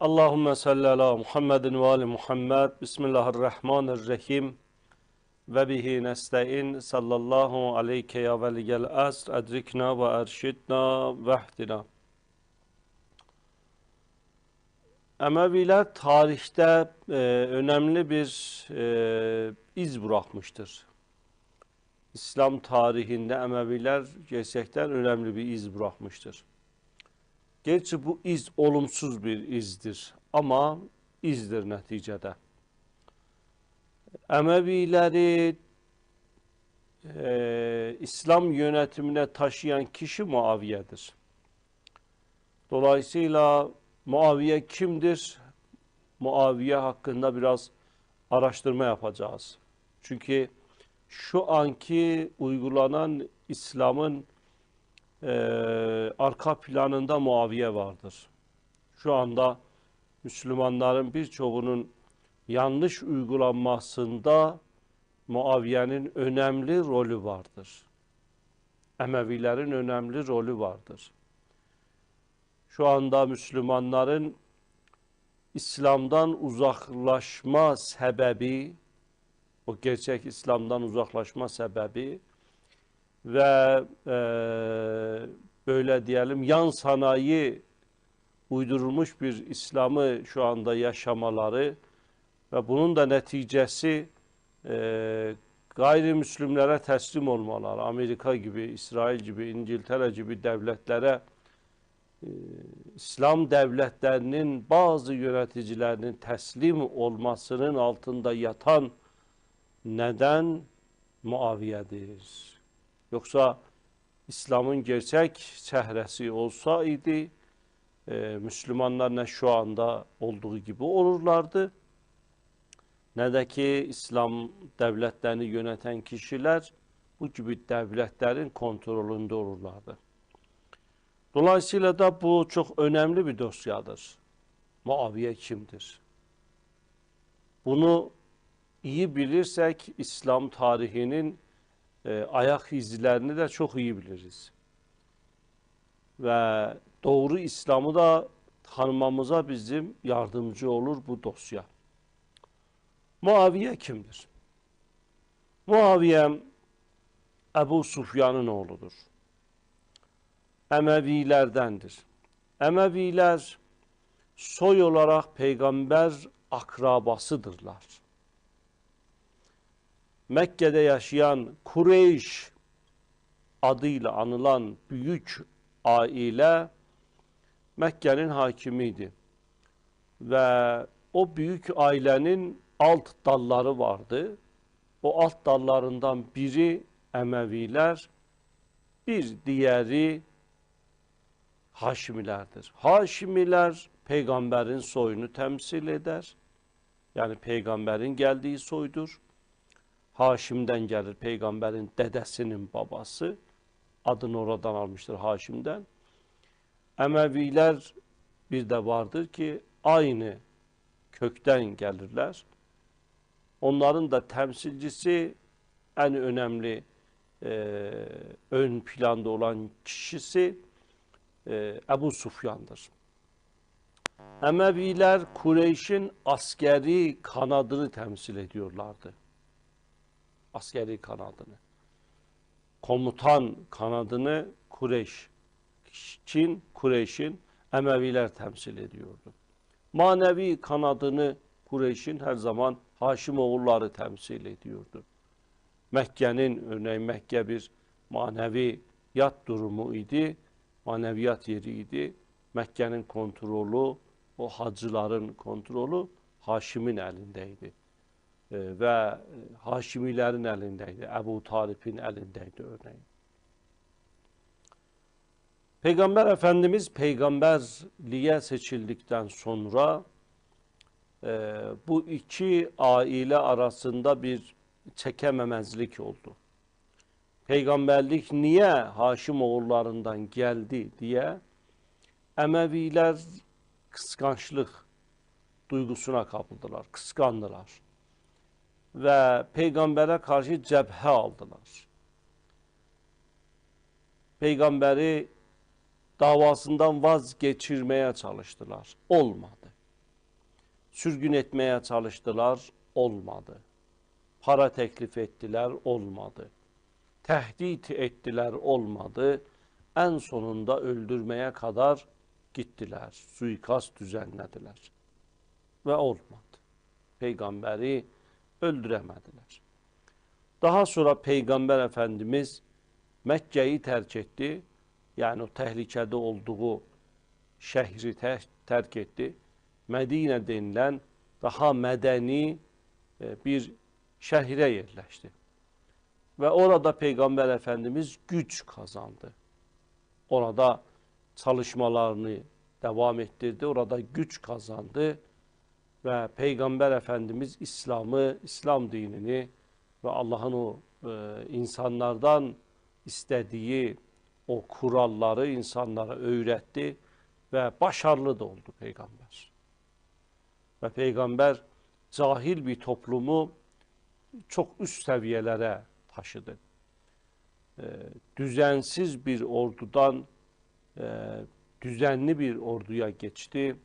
Allahümme salli ala Muhammedin ve ali Muhammed. Bismillahirrahmanirrahim. Ve bihi nesta'in sallallahu aleyke ya veliyel asr edrikna ve erşidna ve ehdina. Emeviler tarihte e, önemli bir e, iz bırakmıştır. İslam tarihinde Emeviler gerçekten önemli bir iz bırakmıştır. Gerçi bu iz olumsuz bir izdir ama izdir neticede. Emevileri e, İslam yönetimine taşıyan kişi Muaviye'dir. Dolayısıyla Muaviye kimdir? Muaviye hakkında biraz araştırma yapacağız. Çünkü şu anki uygulanan İslam'ın e, arka planında Muaviye vardır. Şu anda Müslümanların birçoğunun yanlış uygulanmasında Muaviye'nin önemli rolü vardır. Emevilerin önemli rolü vardır. Şu anda Müslümanların İslam'dan uzaklaşma sebebi, o gerçek İslam'dan uzaklaşma sebebi ve e, böyle diyelim yan sanayi uydurulmuş bir İslam'ı şu anda yaşamaları ve bunun da neticesi e, gayrimüslimlere teslim olmaları, Amerika gibi, İsrail gibi, İngiltere gibi devletlere e, İslam devletlerinin bazı yöneticilerinin teslim olmasının altında yatan neden Muaviye'dir. Yoxsa İslamın gerçək çəhrəsi olsa idi, e, müsəlmanlar nə şu anda olduğu gibi olurlardı, nə də ki, İslam dəvlətlərini yönətən kişilər bu gibi dəvlətlərin kontrolündə olurlardı. Dolayısıyla da bu çox önəmli bir dosyadır. Muaviyə kimdir? Bunu iyi bilirsək, İslam tarixinin e, ayak izlerini de çok iyi biliriz. Ve doğru İslam'ı da tanımamıza bizim yardımcı olur bu dosya. Muaviye kimdir? Muaviye Ebu Sufyan'ın oğludur. Emevilerdendir. Emeviler soy olarak peygamber akrabasıdırlar. Mekke'de yaşayan Kureyş adıyla anılan büyük aile Mekke'nin hakimiydi. Ve o büyük ailenin alt dalları vardı. O alt dallarından biri Emeviler, bir diğeri Haşimilerdir. Haşimiler peygamberin soyunu temsil eder. Yani peygamberin geldiği soydur. Haşim'den gelir peygamberin dedesinin babası. Adını oradan almıştır Haşim'den. Emeviler bir de vardır ki aynı kökten gelirler. Onların da temsilcisi en önemli e, ön planda olan kişisi e, Ebu Sufyan'dır. Emeviler Kureyş'in askeri kanadını temsil ediyorlardı. Askeri kanadını. Komutan kanadını Kureyş, Çin, Kureyş'in Emeviler temsil ediyordu. Manevi kanadını Kureyş'in her zaman Haşimoğulları temsil ediyordu. Mekke'nin örneğin Mekke bir manevi yat durumu idi, maneviyat yeriydi. Mekke'nin kontrolü, o hacıların kontrolü Haşim'in elindeydi. Ee, ve Haşimilerin elindeydi. Ebu Talip'in elindeydi örneğin. Peygamber Efendimiz peygamberliğe seçildikten sonra e, bu iki aile arasında bir çekememezlik oldu. Peygamberlik niye Haşim oğullarından geldi diye Emeviler kıskançlık duygusuna kapıldılar, kıskandılar. Ve peygambere karşı cephe aldılar. Peygamberi davasından vazgeçirmeye çalıştılar. Olmadı. Sürgün etmeye çalıştılar, olmadı. Para teklif ettiler, olmadı. Tehdit ettiler, olmadı. En sonunda öldürmeye kadar gittiler. Suikast düzenlediler. Ve olmadı. Peygamberi öldürəmədilər. Daha sonra Peyğəmbər Əfəndimiz Məkkəyi tərk etdi, yəni o təhlükədə olduğu şəhri tərk etdi. Mədinə denilən daha mədəni e, bir şəhirə yerləşdi. Və orada Peyğəmbər Əfəndimiz güc qazandı. Orada çalışmalarını davam etdirdi, orada güc qazandı Ve Peygamber Efendimiz İslam'ı, İslam dinini ve Allah'ın o e, insanlardan istediği o kuralları insanlara öğretti ve başarılı da oldu peygamber. Ve peygamber cahil bir toplumu çok üst seviyelere taşıdı. E, düzensiz bir ordudan e, düzenli bir orduya geçti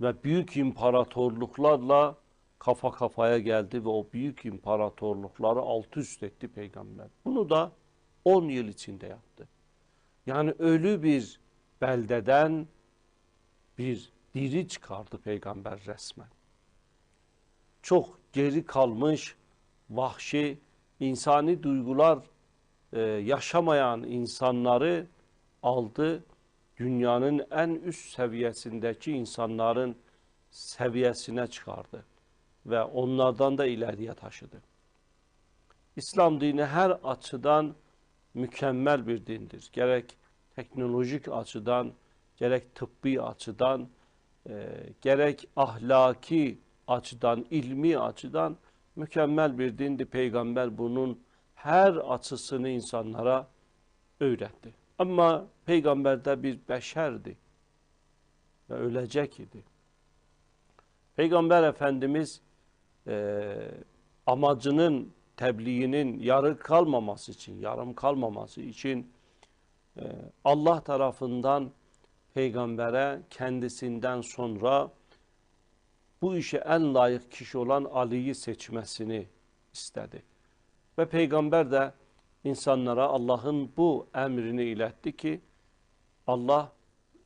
ve büyük imparatorluklarla kafa kafaya geldi ve o büyük imparatorlukları alt üst etti peygamber. Bunu da 10 yıl içinde yaptı. Yani ölü bir beldeden bir diri çıkardı peygamber resmen. Çok geri kalmış, vahşi, insani duygular e, yaşamayan insanları aldı. Dünyanın en üst seviyesindeki insanların seviyesine çıkardı ve onlardan da ileriye taşıdı. İslam dini her açıdan mükemmel bir dindir. Gerek teknolojik açıdan, gerek tıbbi açıdan, e, gerek ahlaki açıdan, ilmi açıdan mükemmel bir dindi. Peygamber bunun her açısını insanlara öğretti. Ama peygamber de bir beşerdi ve ölecek idi. Peygamber Efendimiz e, amacının tebliğinin yarı kalmaması için, yarım kalmaması için e, Allah tarafından peygambere kendisinden sonra bu işe en layık kişi olan Ali'yi seçmesini istedi. Ve peygamber de insanlara Allah'ın bu emrini iletti ki Allah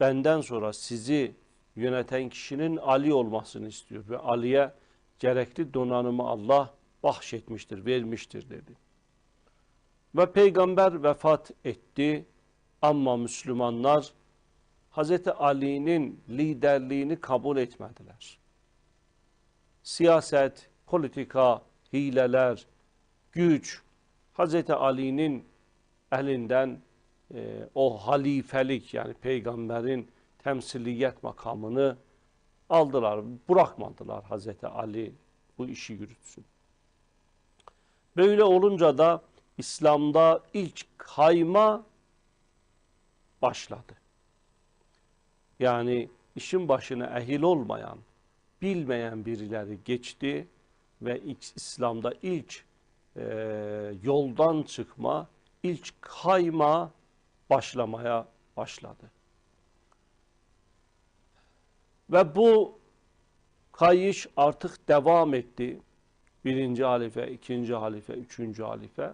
benden sonra sizi yöneten kişinin Ali olmasını istiyor ve Ali'ye gerekli donanımı Allah bahşetmiştir, vermiştir dedi. Ve peygamber vefat etti ama Müslümanlar Hz. Ali'nin liderliğini kabul etmediler. Siyaset, politika, hileler, güç Hz. Ali'nin elinden e, o halifelik yani peygamberin temsiliyet makamını aldılar, bırakmadılar Hazreti Ali bu işi yürütsün. Böyle olunca da İslam'da ilk kayma başladı. Yani işin başına ehil olmayan, bilmeyen birileri geçti ve İslam'da ilk e, yoldan çıkma, ilk kayma başlamaya başladı. Ve bu kayış artık devam etti. Birinci halife, ikinci halife, üçüncü halife.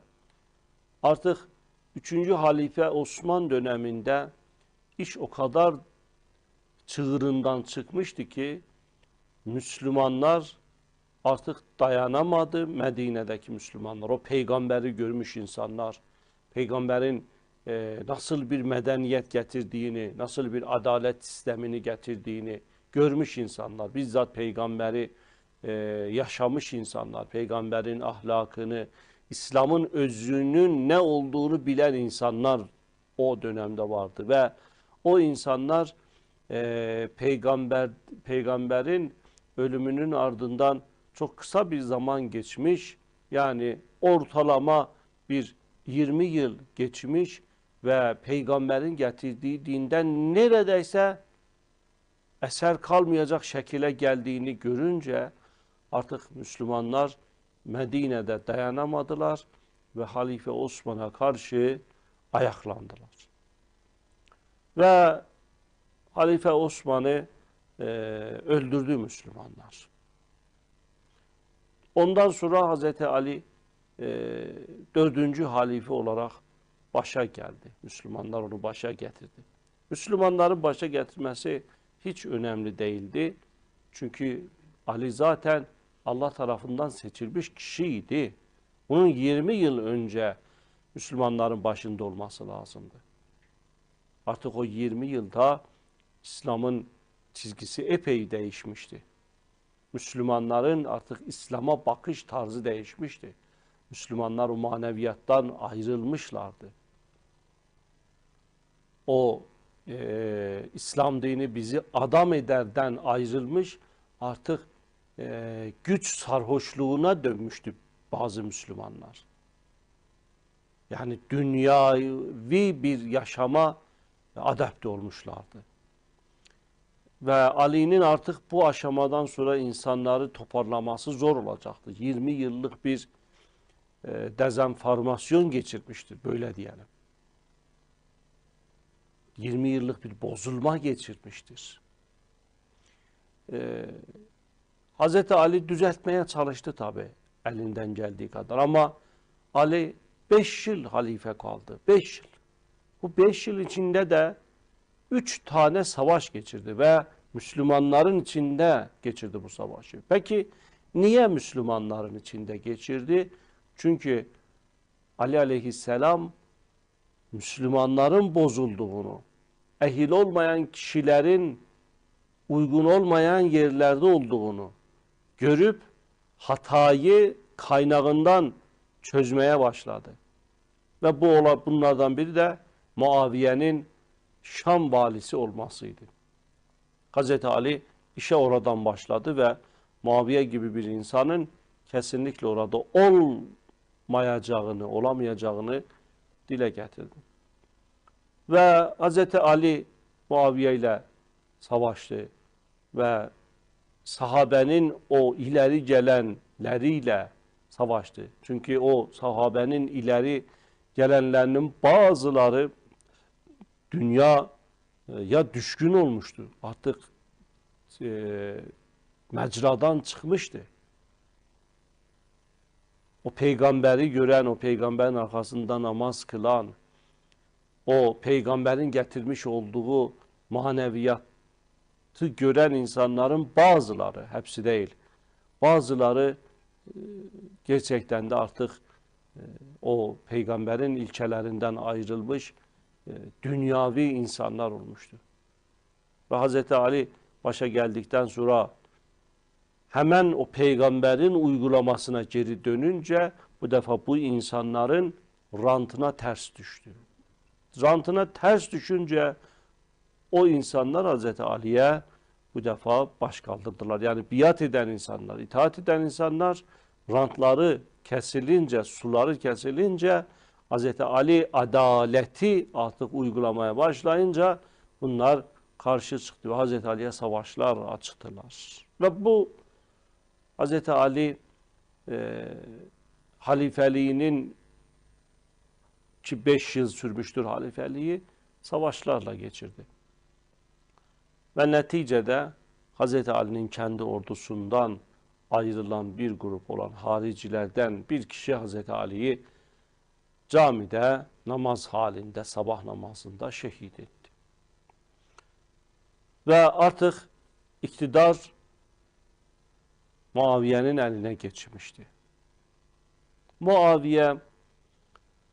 Artık üçüncü halife Osman döneminde iş o kadar çığırından çıkmıştı ki Müslümanlar artık dayanamadı Medine'deki Müslümanlar. O peygamberi görmüş insanlar, peygamberin e, nasıl bir medeniyet getirdiğini, nasıl bir adalet sistemini getirdiğini, görmüş insanlar, bizzat peygamberi e, yaşamış insanlar, peygamberin ahlakını, İslam'ın özünün ne olduğunu bilen insanlar o dönemde vardı ve o insanlar e, peygamber peygamberin ölümünün ardından çok kısa bir zaman geçmiş yani ortalama bir 20 yıl geçmiş ve peygamberin getirdiği dinden neredeyse eser kalmayacak şekilde geldiğini görünce artık Müslümanlar Medine'de dayanamadılar ve Halife Osman'a karşı ayaklandılar. Ve Halife Osman'ı e, öldürdü Müslümanlar. Ondan sonra Hazreti Ali e, dördüncü halife olarak başa geldi. Müslümanlar onu başa getirdi. Müslümanların başa getirmesi hiç önemli değildi. Çünkü Ali zaten Allah tarafından seçilmiş kişiydi. Bunun 20 yıl önce Müslümanların başında olması lazımdı. Artık o 20 yılda İslam'ın çizgisi epey değişmişti. Müslümanların artık İslam'a bakış tarzı değişmişti. Müslümanlar o maneviyattan ayrılmışlardı. O e, İslam dini bizi adam ederden ayrılmış, artık e, güç sarhoşluğuna dönmüştü bazı Müslümanlar. Yani dünyavi bir yaşama adapte olmuşlardı. Ve Ali'nin artık bu aşamadan sonra insanları toparlaması zor olacaktı. 20 yıllık bir e, dezenformasyon geçirmiştir, böyle diyelim. 20 yıllık bir bozulma geçirmiştir. Ee, Hz. Ali düzeltmeye çalıştı tabi elinden geldiği kadar ama Ali 5 yıl halife kaldı. 5 yıl. Bu 5 yıl içinde de 3 tane savaş geçirdi ve Müslümanların içinde geçirdi bu savaşı. Peki niye Müslümanların içinde geçirdi? Çünkü Ali aleyhisselam Müslümanların bozulduğunu, ehil olmayan kişilerin uygun olmayan yerlerde olduğunu görüp hatayı kaynağından çözmeye başladı. Ve bu bunlardan biri de Muaviye'nin Şam valisi olmasıydı. Hazreti Ali işe oradan başladı ve Muaviye gibi bir insanın kesinlikle orada olmayacağını, olamayacağını dile getirdi. Ve Hz. Ali Muaviye ile savaştı ve sahabenin o ileri gelenleriyle savaştı. Çünkü o sahabenin ileri gelenlerinin bazıları dünya e, ya düşkün olmuştu. Artık e, mecradan çıkmıştı. O peygamberi gören, o peygamberin arkasında namaz kılan, o peygamberin getirmiş olduğu maneviyatı gören insanların bazıları, hepsi değil, bazıları e, gerçekten de artık e, o peygamberin ilkelerinden ayrılmış dünyavi insanlar olmuştu. Ve Hz. Ali başa geldikten sonra hemen o peygamberin uygulamasına geri dönünce bu defa bu insanların rantına ters düştü rantına ters düşünce o insanlar Hazreti Ali'ye bu defa baş kaldırdılar. Yani biat eden insanlar, itaat eden insanlar rantları kesilince, suları kesilince Hazreti Ali adaleti artık uygulamaya başlayınca bunlar karşı çıktı ve Hazreti Ali'ye savaşlar açtılar. Ve bu Hazreti Ali e, halifeliğinin ki beş yıl sürmüştür halifeliği, savaşlarla geçirdi. Ve neticede Hz. Ali'nin kendi ordusundan ayrılan bir grup olan haricilerden bir kişi Hz. Ali'yi camidə namaz halində sabah namazında şehid etdi. Və artıq iqtidar Muaviyyənin əlinə keçmişdi. Muaviyyə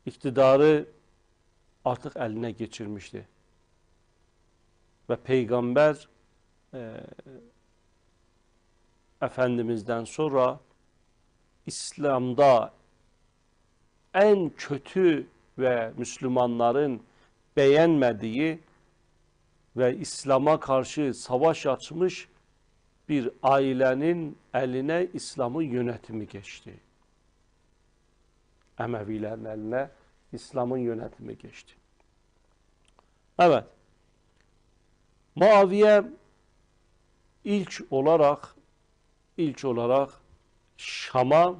iqtidarı artıq əlinə geçirmişdi. Və Peyğəmbər e, Əfəndimizdən sonra İslamda en kötü ve Müslümanların beğenmediği ve İslam'a karşı savaş açmış bir ailenin eline İslam'ın yönetimi geçti. Emevilerin eline İslam'ın yönetimi geçti. Evet. Muaviye ilk olarak ilk olarak Şam'a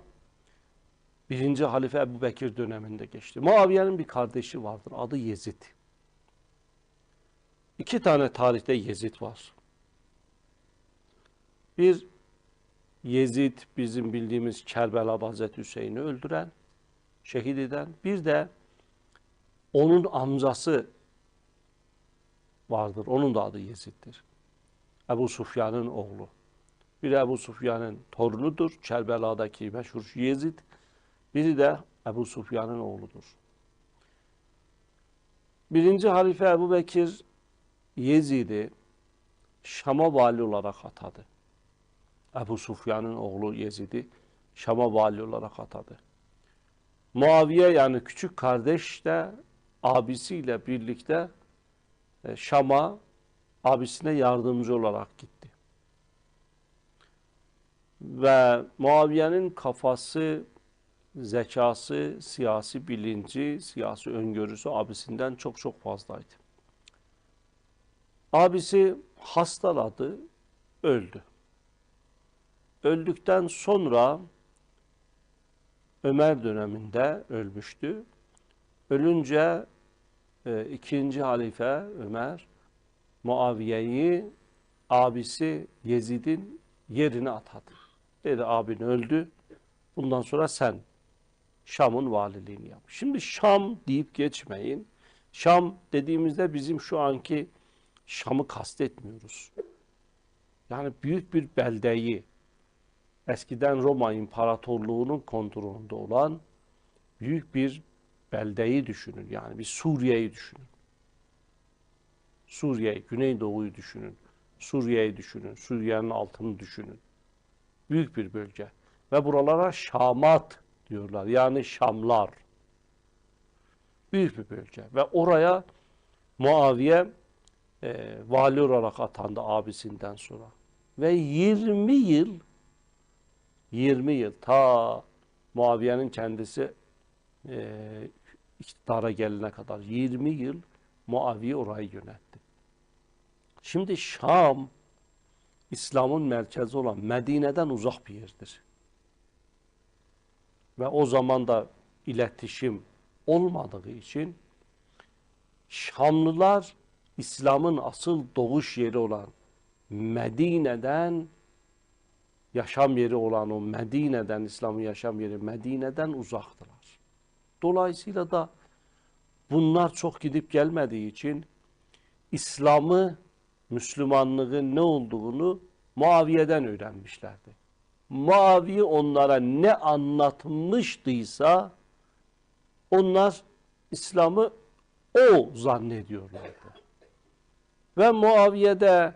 birinci halife Ebu Bekir döneminde geçti. Muaviye'nin bir kardeşi vardır. Adı Yezid. İki tane tarihte Yezid var. Bir Yezid bizim bildiğimiz Kerbela'da Hazreti Hüseyin'i öldüren, şehit eden. Bir de onun amcası vardır. Onun da adı Yezid'dir. Ebu Sufyan'ın oğlu. Bir Ebu Sufyan'ın torunudur. Kerbela'daki meşhur Yezid. Biri de Ebu Sufyan'ın oğludur. Birinci halife Ebu Bekir Yezid'i Şam'a vali olarak atadı. Ebu Sufyan'ın oğlu Yezid'i Şam'a vali olarak atadı. Muaviye yani küçük kardeş de abisiyle birlikte e, Şam'a abisine yardımcı olarak gitti. Ve Muaviye'nin kafası, zekası, siyasi bilinci, siyasi öngörüsü abisinden çok çok fazlaydı. Abisi hastaladı, öldü. Öldükten sonra Ömer döneminde ölmüştü. Ölünce e, ikinci halife Ömer Muaviye'yi abisi Yezid'in yerine atadı. Dedi abin öldü. Bundan sonra sen Şam'ın valiliğini yap. Şimdi Şam deyip geçmeyin. Şam dediğimizde bizim şu anki Şam'ı kastetmiyoruz. Yani büyük bir beldeyi, eskiden Roma İmparatorluğu'nun kontrolünde olan büyük bir beldeyi düşünün. Yani bir Suriye'yi düşünün. Suriye, Güneydoğu'yu düşünün. Suriye'yi düşünün. Suriye'nin altını düşünün. Büyük bir bölge. Ve buralara Şamat diyorlar. Yani Şamlar. Büyük bir bölge. Ve oraya Muaviye e, vali olarak atandı abisinden sonra. Ve 20 yıl 20 yıl ta Muaviye'nin kendisi e, iktidara gelene kadar 20 yıl Muaviye orayı yönetti. Şimdi Şam İslam'ın merkezi olan Medine'den uzak bir yerdir. Ve o zaman da iletişim olmadığı için Şamlılar İslam'ın asıl doğuş yeri olan Medine'den yaşam yeri olan o Medine'den İslam'ın yaşam yeri Medine'den uzaktılar. Dolayısıyla da bunlar çok gidip gelmediği için İslam'ı, Müslümanlığın ne olduğunu Muaviye'den öğrenmişlerdi. Muaviye onlara ne anlatmıştıysa onlar İslam'ı o zannediyorlardı. Ve Muaviye de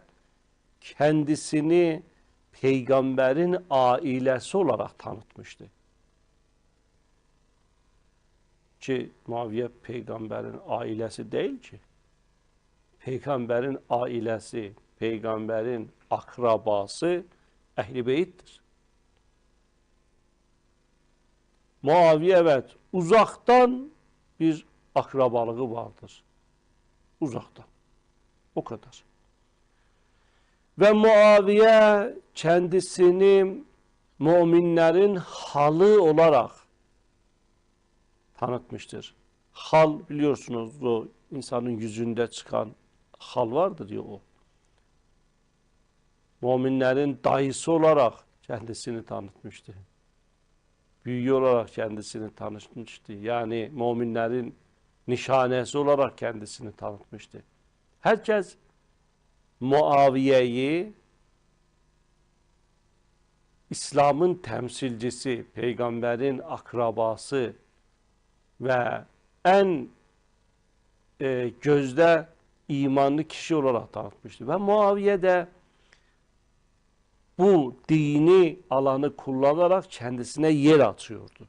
kendisini peygamberin ailesi olarak tanıtmıştı. Ki Muaviye peygamberin ailesi değil ki. Peygamberin ailesi, peygamberin akrabası ehli beyittir. Muaviye evet uzaktan bir akrabalığı vardır. Uzaktan. O kadar. Ve Muaviye kendisini müminlerin halı olarak tanıtmıştır. Hal biliyorsunuz o insanın yüzünde çıkan hal vardır ya o. Müminlerin dayısı olarak kendisini tanıtmıştı. Büyüğü olarak kendisini tanıtmıştı. Yani müminlerin nişanesi olarak kendisini tanıtmıştı. Herkes Muaviye'yi İslam'ın temsilcisi, peygamberin akrabası ve en e, gözde imanlı kişi olarak tanıtmıştı. Ve Muaviye de bu dini alanı kullanarak kendisine yer atıyordu.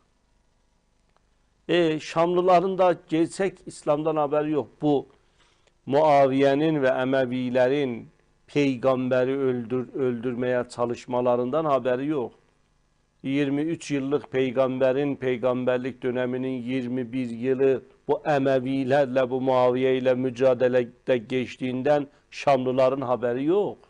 E, Şamlıların da gerçek İslam'dan haberi yok. Bu Muaviye'nin ve Emevilerin peygamberi öldür, öldürmeye çalışmalarından haberi yok. 23 yıllık peygamberin peygamberlik döneminin 21 yılı bu Emevilerle bu Muaviye ile mücadelede geçtiğinden Şamlıların haberi yok.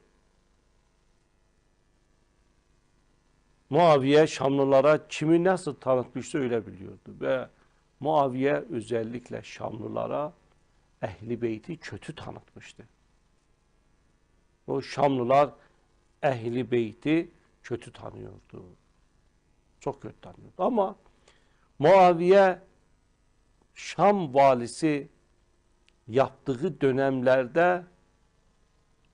Muaviye Şamlılara kimi nasıl tanıtmışsa öyle biliyordu ve Muaviye özellikle Şamlılara Ehli Beyti kötü tanıtmıştı. O Şamlılar ehli beyti kötü tanıyordu. Çok kötü tanıyordu. Ama Muaviye Şam valisi yaptığı dönemlerde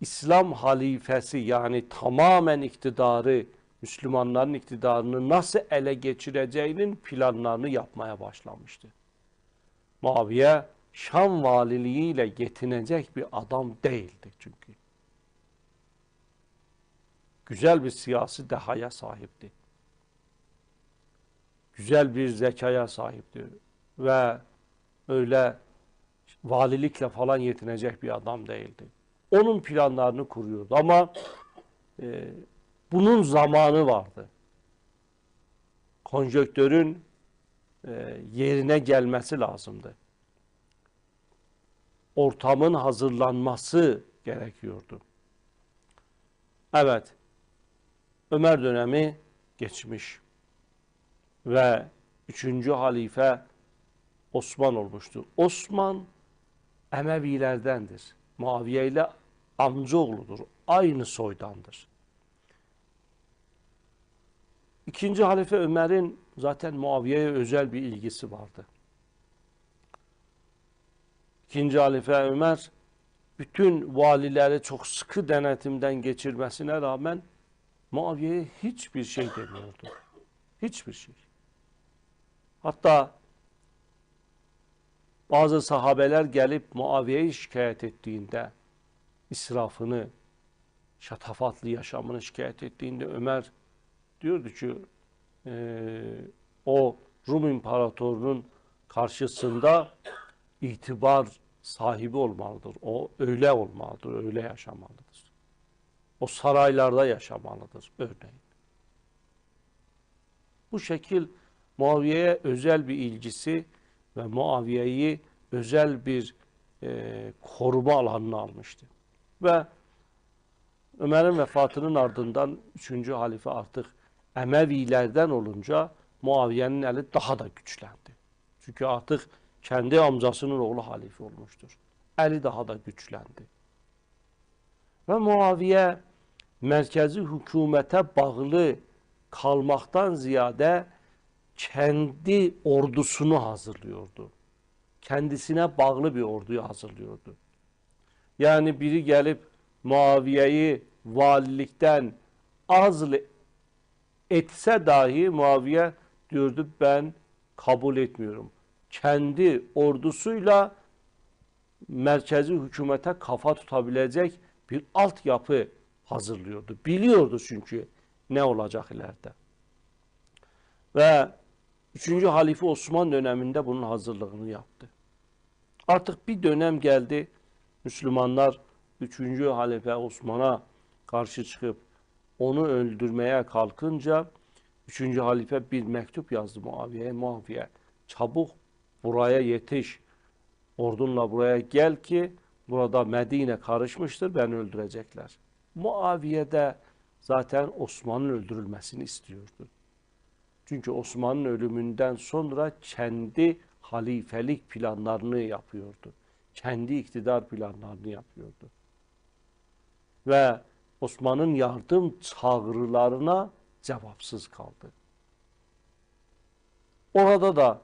İslam halifesi yani tamamen iktidarı, Müslümanların iktidarını nasıl ele geçireceğinin planlarını yapmaya başlamıştı. Muaviye Şam valiliğiyle yetinecek bir adam değildi çünkü. Güzel bir siyasi dehaya sahipti. Güzel bir zekaya sahipti. Ve öyle valilikle falan yetinecek bir adam değildi. Onun planlarını kuruyordu ama e, bunun zamanı vardı. Konjöktörün e, yerine gelmesi lazımdı. Ortamın hazırlanması gerekiyordu. Evet, Ömer dönemi geçmiş ve üçüncü halife Osman olmuştu. Osman Emevilerdendir. Muaviye ile amcaoğludur. Aynı soydandır. İkinci halife Ömer'in zaten Muaviye'ye özel bir ilgisi vardı. İkinci halife Ömer bütün valileri çok sıkı denetimden geçirmesine rağmen Muaviye'ye hiçbir şey demiyordu. Hiçbir şey. Hatta bazı sahabeler gelip Muaviye'yi şikayet ettiğinde israfını, şatafatlı yaşamını şikayet ettiğinde Ömer diyordu ki e, o Rum imparatorunun karşısında itibar sahibi olmalıdır. O öyle olmalıdır, öyle yaşamalıdır. O saraylarda yaşamalıdır örneğin. Bu şekil Muaviye'ye özel bir ilgisi ve Muaviye'yi özel bir e, koruma alanına almıştı. Ve Ömer'in vefatının ardından 3. halife artık Emevilerden olunca Muaviye'nin eli daha da güçlendi. Çünkü artık kendi amcasının oğlu halife olmuştur. Eli daha da güçlendi. Ve Muaviye merkezi hükümete bağlı kalmaktan ziyade kendi ordusunu hazırlıyordu. Kendisine bağlı bir orduyu hazırlıyordu. Yani biri gelip Muaviye'yi valilikten azl etse dahi Muaviye diyordu ben kabul etmiyorum. Kendi ordusuyla merkezi hükümete kafa tutabilecek bir altyapı hazırlıyordu. Biliyordu çünkü ne olacak ileride. Ve 3. Halife Osman döneminde bunun hazırlığını yaptı. Artık bir dönem geldi. Müslümanlar 3. Halife Osman'a karşı çıkıp onu öldürmeye kalkınca 3. halife bir mektup yazdı Muaviye'ye. Muaviye çabuk buraya yetiş. Ordunla buraya gel ki burada Medine karışmıştır beni öldürecekler. Muaviye de zaten Osman'ın öldürülmesini istiyordu. Çünkü Osman'ın ölümünden sonra kendi halifelik planlarını yapıyordu. Kendi iktidar planlarını yapıyordu. Ve Osman'ın yardım çağrılarına cevapsız kaldı. Orada da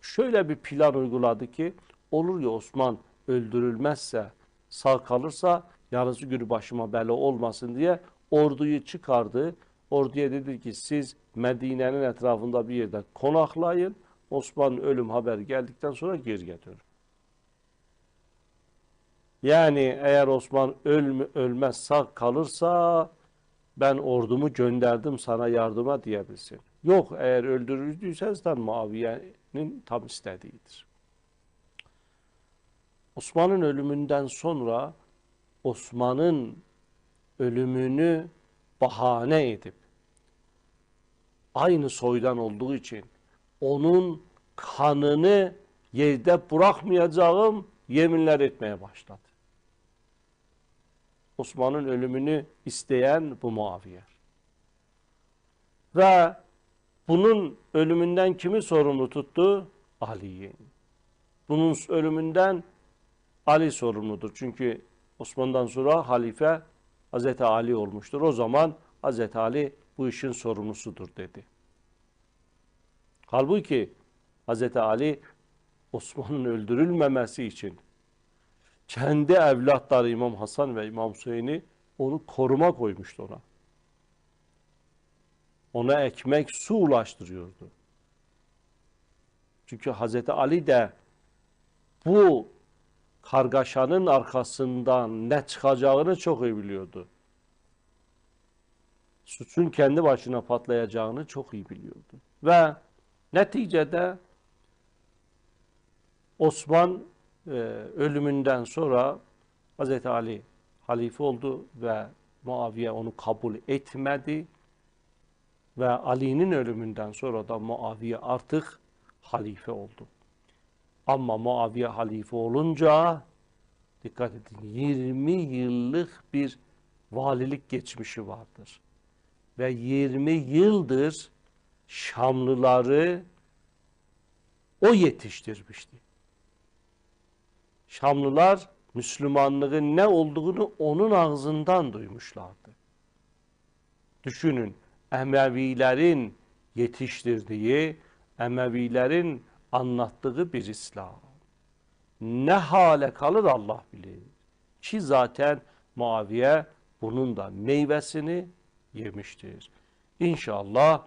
şöyle bir plan uyguladı ki olur ya Osman öldürülmezse sağ kalırsa yarısı günü başıma bela olmasın diye orduyu çıkardı. Orduya dedi ki siz Medine'nin etrafında bir yerde konaklayın. Osman'ın ölüm haberi geldikten sonra geri getirin. Yani eğer Osman ölme, ölmez sağ kalırsa ben ordumu gönderdim sana yardıma diyebilsin. Yok eğer öldürüldüyse zaten Muaviye'nin tam istediğidir. Osman'ın ölümünden sonra Osman'ın ölümünü bahane edip aynı soydan olduğu için onun kanını yerde bırakmayacağım yeminler etmeye başladı. Osman'ın ölümünü isteyen bu Muaviye. Ve bunun ölümünden kimi sorumlu tuttu? Ali'yi. Bunun ölümünden Ali sorumludur. Çünkü Osman'dan sonra halife Hazreti Ali olmuştur. O zaman Hazreti Ali bu işin sorumlusudur dedi. Halbuki Hazreti Ali Osman'ın öldürülmemesi için kendi evlatları İmam Hasan ve İmam Hüseyin'i onu koruma koymuştu ona. Ona ekmek, su ulaştırıyordu. Çünkü Hazreti Ali de bu kargaşanın arkasından ne çıkacağını çok iyi biliyordu. Suçun kendi başına patlayacağını çok iyi biliyordu. Ve neticede Osman e, ölümünden sonra Hazreti Ali halife oldu ve Muaviye onu kabul etmedi. Ve Ali'nin ölümünden sonra da Muaviye artık halife oldu. Ama Muaviye halife olunca dikkat edin 20 yıllık bir valilik geçmişi vardır. Ve 20 yıldır Şamlıları o yetiştirmişti. Şamlılar Müslümanlığın ne olduğunu onun ağzından duymuşlardı. Düşünün Emevilerin yetiştirdiği, Emevilerin anlattığı bir İslam. Ne hale kalır Allah bilir. Ki zaten Muaviye bunun da meyvesini yemiştir. İnşallah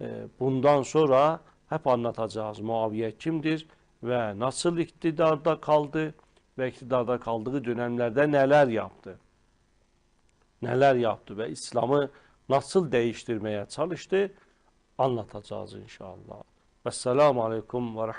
e, bundan sonra hep anlatacağız Muaviye kimdir ve nasıl iktidarda kaldı ve iktidarda kaldığı dönemlerde neler yaptı. Neler yaptı ve İslam'ı nasıl değiştirmeye çalıştı anlatacağız inşallah. Vesselamu Aleyküm ve